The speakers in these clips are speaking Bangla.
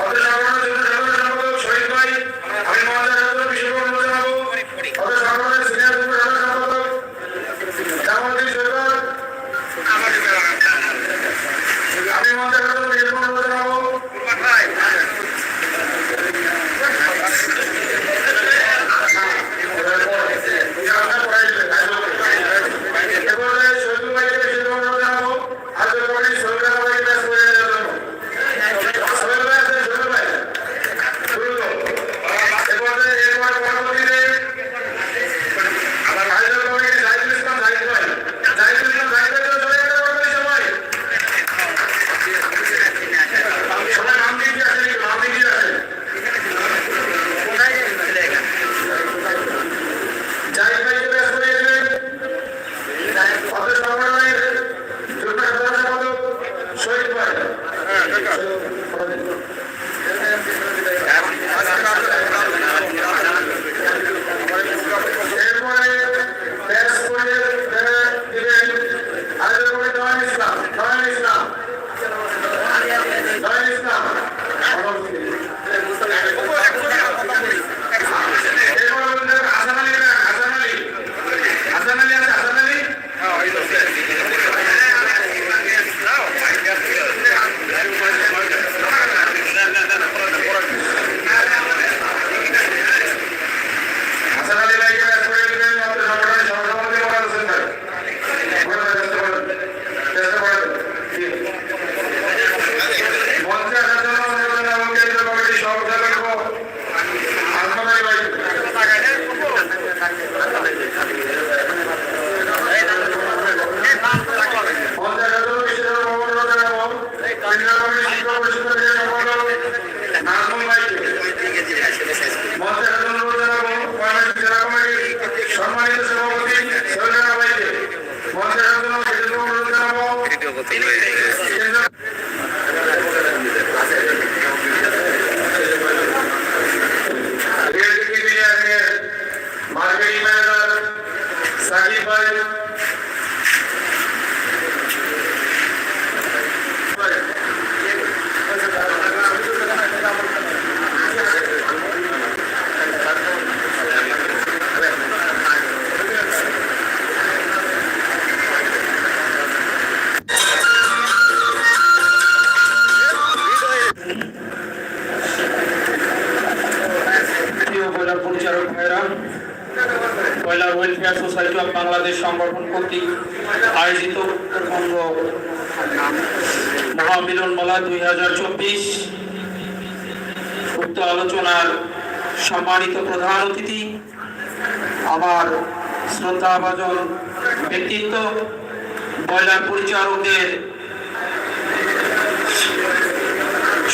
Okay. শহীদ ভাই Bye. জেলার ওয়েলফেয়ার সোসাইটি অফ বাংলাদেশ সংগঠন কর্তৃক আয়োজিত উত্তরবঙ্গ মহামিলনমালা দুই হাজার চব্বিশ। উক্ত আলোচনার সম্মানিত প্রধান অতিথি, আমার শ্রদ্ধাভাজন ব্যক্তিত্ব বয়লার পরিচালকদের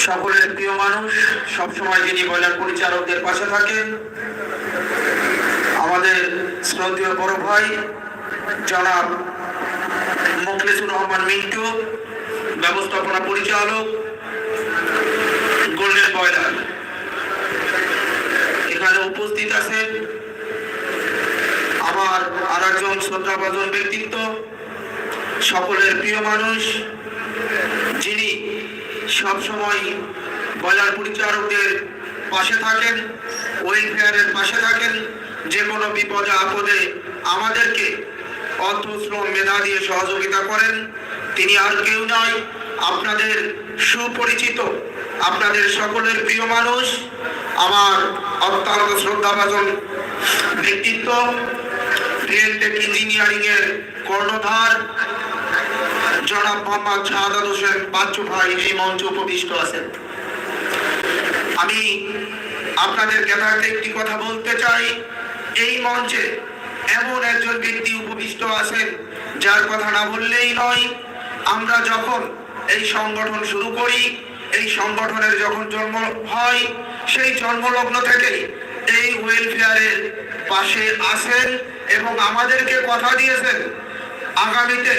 সকলের প্রিয় মানুষ, সবসময় যিনি বয়লার পরিচালকদের পাশে থাকেন শ্রদ্ধীয় বড় ভাই, জনাব মুখলেসুর রহমান মিন্টু, ব্যবস্থাপনা পরিচালক, গোল্ডেন বয়লার। এখানে উপস্থিত আছেন আমার আর একজন শ্রদ্ধাভাজন ব্যক্তিত্ব, সকলের প্রিয় মানুষ, যিনি সবসময় বয়লার পরিচারকদের পাশে থাকেন ওয়েলফেয়ারের পাশে থাকেন যে কোনো বিপদে, আপদে আমাদেরকে অর্থ মেধা দিয়ে সহযোগিতা করেন। তিনি আর কেউ নয়, আপনাদের সুপরিচিত, আপনাদের সকলের প্রিয় মানুষ, আমার অত্যন্ত শ্রদ্ধাভাজন ব্যক্তিত্ব, রিয়েলটেক ইঞ্জিনিয়ারিং এর কর্ণধার, জনাব মোহাম্মদ শাহাদ হোসেন বাচ্চু ভাই, এই মঞ্চে উপবিষ্ট আছেন। আমি আপনাদের জ্ঞাতার্থে একটি কথা বলতে চাই। এই মঞ্চে এমন একজন ব্যক্তি উপবিষ্ট আছেন, যার কথা না বললেই নয়, আমরা যখন এই সংগঠন শুরু করি, এই সংগঠনের যখন জন্ম হয়, সেই জন্মলগ্ন থেকেই এই ওয়েলফেয়ারের পাশে আসেন এবং আমাদেরকে কথা দিয়েছেন, আগামীতে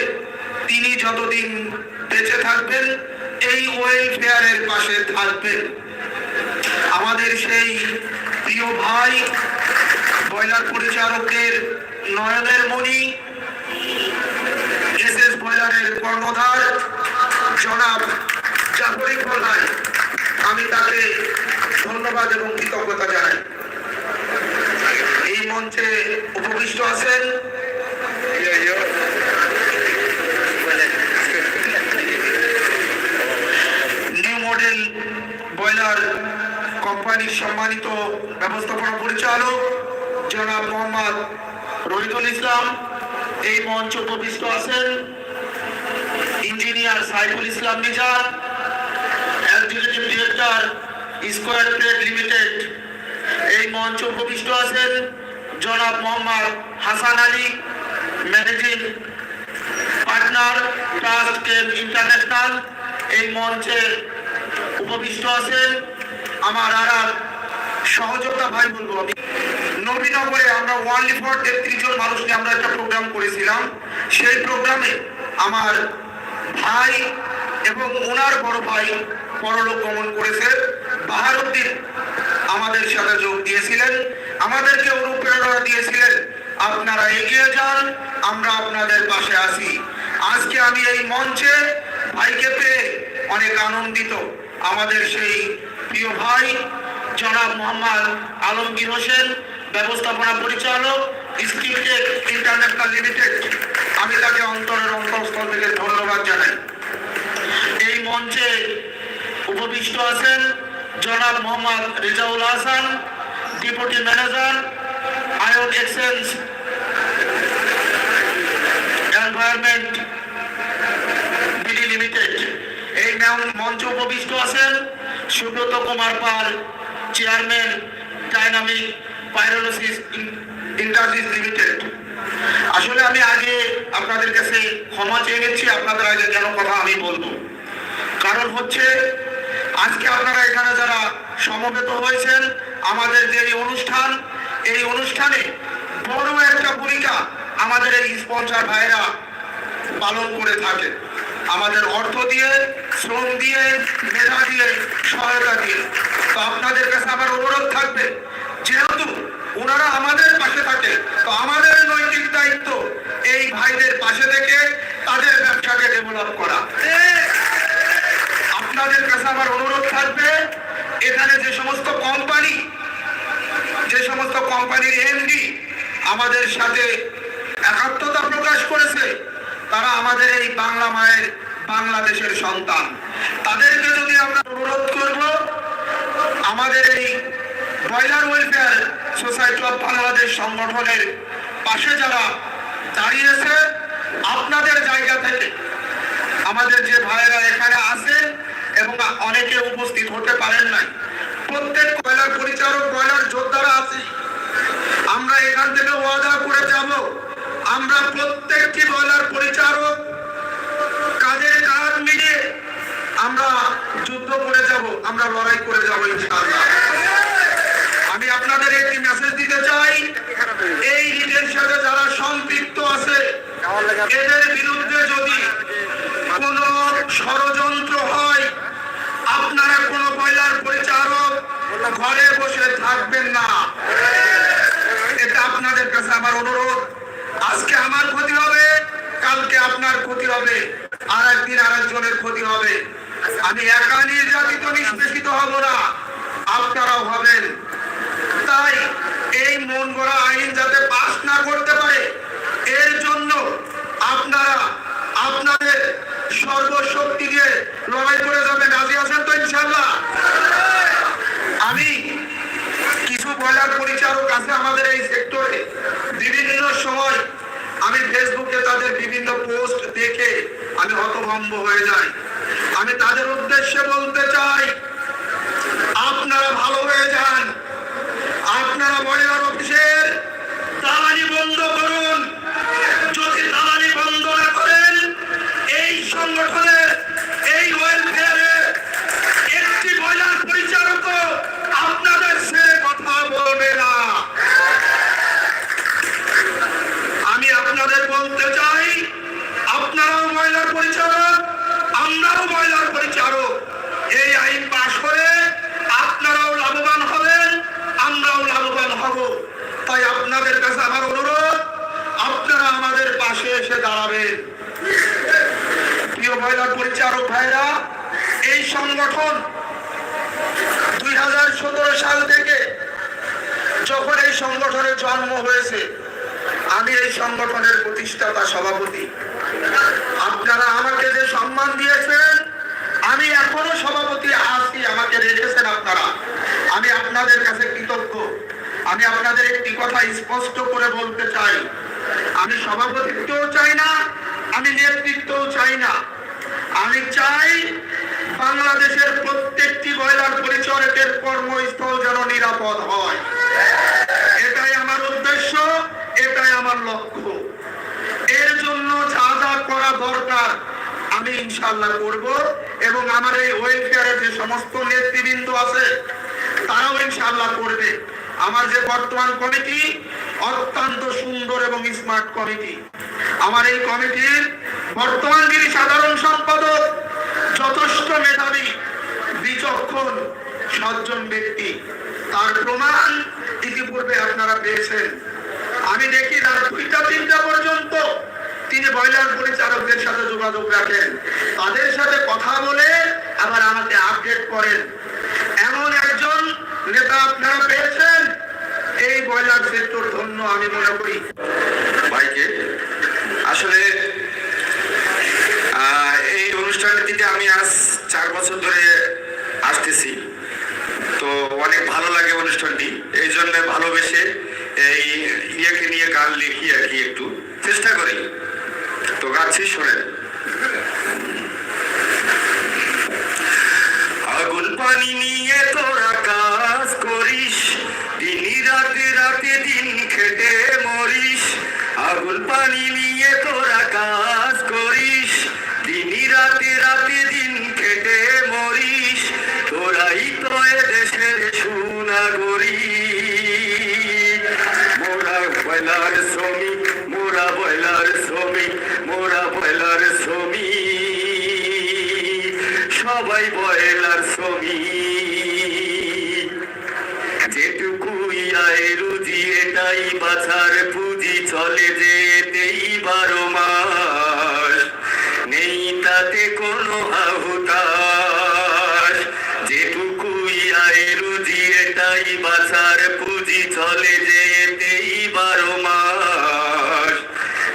তিনি যতদিন বেঁচে থাকবেন, এই ওয়েলফেয়ারের পাশে থাকবেন। আমাদের সেই প্রিয় ভাই ব্রয়লার পরিচালকদের নয়নের মণি এস এস বয়লারের কর্ণধার জনাব জাফর ইকবাল ভাই। আমি তাকে ধন্যবাদ এবং কৃতজ্ঞতা জানাই। এই মঞ্চে উপবিষ্ট আছেন নিউ মডেল বয়লার কোম্পানির সম্মানিত ব্যবস্থাপনা পরিচালক জনাব মোহাম্মদ রহিদুল ইসলাম, এই মঞ্চ উপবিষ্ট আছেন engineer Saiful Islam Mizan executive director square trade limited. এই মঞ্চ উপবিষ্ট আছেন জনাব Mohammad Hasan Ali, managing partner trust chem international. এই মঞ্চে উপবিষ্ট আছেন আমার আর সহযোগিতা ভাই বলব আমি। নবীনগরে আমরা ওয়ানলি ফর তেত্রিশ জন মানুষ নিয়ে আমরা একটা প্রোগ্রাম করেছিলাম। সেই প্রোগ্রামে আমার ভাই এবং ওনার বড় ভাই পরলোক গমন করেছে। বাহারুদ্দিন আমাদের সাথে যোগ দিয়েছিলেন। আমাদেরকে অনুপ্রেরণা দিয়েছিলেন, আপনারা এগিয়ে যান, আমরা আপনাদের পাশে আছি। আজকে আমি এই মঞ্চে ভাইকে পেয়ে অনেক আনন্দিত। আমাদের সেই প্রিয় ভাই, জনাব মোহাম্মদ আলমগীর হোসেন ব্যবস্থাপনা পরিচালক স্ক্রিপ্টেক ইন্টারন্যাশনাল লিমিটেড আমি তাকে অন্তরের অন্তঃস্থল থেকে ধন্যবাদ জানাই। এই মঞ্চে উপবিষ্ট আছেন জনাব Mohammad Rezaul Hasan, deputy manager ion exchange, environment, BD limited. এই মঞ্চে উপবিষ্ট আছেন Subrata Kumar Pal, chairman, dynamic pyrolysis industries limited আসলে আমি আগে আপনাদের কাছে ক্ষমা চেয়ে নিচ্ছি, আপনাদের আগে কেন কথা আমি বলব। কারণ হচ্ছে, আজকে আপনারা এখানে যারা সমবেত হয়েছেন, আমাদের যে অনুষ্ঠান, এই অনুষ্ঠানে বড় একটা ভূমিকা আমাদের এই স্পন্সর ভাইরা পালন করে থাকে আমাদের অর্থ দিয়ে, শ্রম দিয়ে, মেধা দিয়ে, সহায়তা দিয়ে। তো আপনাদের কাছে আমার অনুরোধ থাকবে, যেহেতু ওনারা আমাদের পাশে থাকে তো আমাদের নৈতিক দায়িত্ব এই ভাইদের পাশে থেকে তাদের ব্যবসাকে ডেভেলপ করা। আপনাদের কাছে আমার অনুরোধ থাকবে, এখানে যে সমস্ত কোম্পানি যে সমস্ত কোম্পানির এমডি আমাদের সাথে একাত্মতা প্রকাশ করেছে, তারা আমাদের এই বাংলা মায়ের বাংলাদেশের সন্তান। তাদেরকে যদি আমরা অনুরোধ করব, আমাদের এই broiler welfare society of Bangladesh সংগঠনের পাশে যারা দাঁড়িয়েছে, আপনাদের জায়গা থেকে আমাদের যে ভাইয়েরা এখানে আছেন এবং অনেকে উপস্থিত হতে পারেন নাই, প্রত্যেক কয়লার পরিচালক, কয়লার যোদ্ধারা আছি। আমরা এখান থেকে ওয়াদা করে যাব, আমরা প্রত্যেকটি বয়লার পরিচালক কাজের কাজ মিলিয়ে আমরা যুদ্ধ করে যাব, আমরা লড়াই করে যাব ইনশাআল্লাহ। দিতে চাই এই রিটের সাথে যারা সম্পৃক্ত আছে, এদের বিরুদ্ধে যদি কোনো ষড়যন্ত্র হয়, আপনারা কোনো বয়লার পরিচালক ঘরে বসে থাকবেন না। এটা আপনাদের কাছে আমার অনুরোধ। আজকে আমার ক্ষতি হবে, কালকে আপনার ক্ষতি হবে আর একদিন আর একজনের ক্ষতি হবে। আমি একা নির্যাতিত, নিষ্পেষিত হব না। আপনারাও হবেন। তাই এই মন গড়া আইন যাতে পাস না করতে পারে, এর জন্য আপনারা আপনাদের সর্বশক্তি দিয়ে লড়াই করে যাবেন। রাজি আছেন তো ইনশাল্লাহ আমি কিছু বয়লার পরিচালক আছে আমাদের এই সেক্টরে। বিভিন্ন সময় আমি ফেসবুকে তাদের বিভিন্ন পোস্ট দেখে আমি হতভম্ব হয়ে যাই। আমি তাদের উদ্দেশ্যে বলতে চাই, আপনারা ভালো হয়ে যান। আপনারা বড় অফিসের তালানি বন্ধ করুন। এসে দাঁড়াবেন প্রিয় মহিলা পরিচারক ভাইরা, এই সংগঠন দুই হাজার সতেরো সাল থেকে যখন এই সংগঠনের জন্ম হয়েছে, আমি এই সংগঠনের প্রতিষ্ঠাতা, সভাপতি। আপনারা আমাকে যে সম্মান দিয়েছেন, আমি এখনও সভাপতি আছি, আমাকে রেখেছেন আপনারা। আমি আপনাদের কাছে কৃতজ্ঞ। আমি আপনাদের একটি কথা স্পষ্ট করে বলতে চাই। আমি সভাপতিত্বও চাই না, আমি নেতৃত্বও চাই না। আমি চাই বাংলাদেশের প্রত্যেকটি মহিলার পরিচারকের কর্মস্থল যেন নিরাপদ হয়। এটাই আমার উদ্দেশ্য, এটাই আমার লক্ষ্য। এর জন্য যা যা করা দরকার আমি ইনশাল্লাহ করব এবং আমার এই ওয়েলফেয়ারে যে সমস্ত নেতৃবৃন্দ আছে, তারাও ইনশাল্লাহ করবে। আমার যে বর্তমান কমিটি অত্যন্ত সুন্দর এবং স্মার্ট কমিটি আমার এই কমিটির বর্তমান যিনি সাধারণ সম্পাদক, যথেষ্ট মেধাবী বিচক্ষণ সজ্জন ব্যক্তি। তার প্রমাণ ইতিপূর্বে আপনারা পেয়েছেন। আমি দেখি রাত দুইটা, তিনটা পর্যন্ত তিনি বয়লার পরিচালকদের সাথে যোগাযোগ রাখেন। তাদের সাথে কথা বলে আবার আমাকে আপডেট করেন। এমন একজন নেতা আপনারা পেয়েছেন এই বয়লার সেক্টর ধন্য আমি মনে করি। ভাইকে, আসলে এই অনুষ্ঠানটিতে আমি আজ চার বছর ধরে আসতেছি। তো অনেক ভালো লাগে অনুষ্ঠানটি, এই জন্য ভালোবেসে এই ইয়েকে নিয়ে গান লিখি আর কি একটু। চেষ্টা করি। তো গাচ্ছি, শোনেন। আগুন পানি নিয়ে তোরা কাজ করিস। দিনই রাতে রাতে দিন খেটে মরিস। তোরাই তো দেশের সুনাগরি মোরা বয়লার শ্রমিক, মোরা বয়লার শ্রমিক, মোরা বয়লার শ্রমিক। সবাই বয়লার শ্রমিক। রুজি বাছার পুঁজি চলে যেতেই বারো মাস। নেই তাতে কোনো আহুতাস যেটুকুই আয় রুজি, এটাই বাছার পুঁজি চলে যেতেই বারো মাস।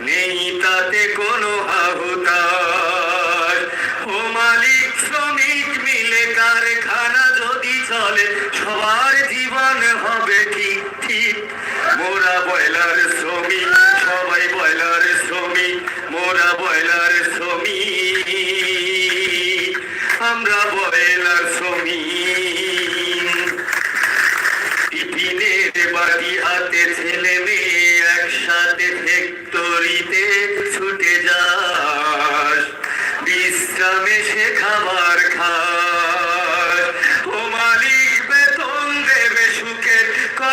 নেই তাতে কোনো আহুতাস ও মালিক, শ্রমিক মিলে কারখানা যদি চলে, সবার জীবন হবে ঠিক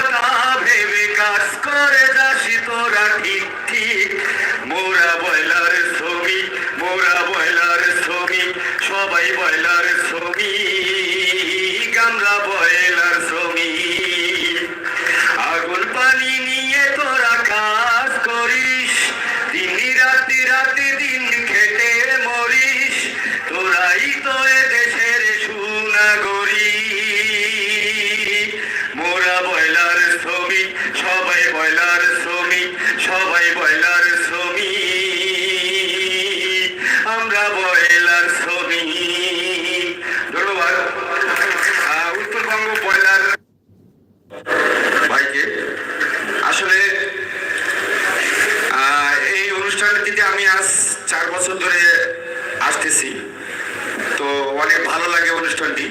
কথা ভেবে কাজ করে যাসি তোরা ঠিক ঠিক। মোরা বয়লার ছবি মোরা বয়লার ছবি সবাই বয়লার ছবি গামলা বয়লার শ্রমিক সবাই বয়লার শ্রমিক সবাই বয়লার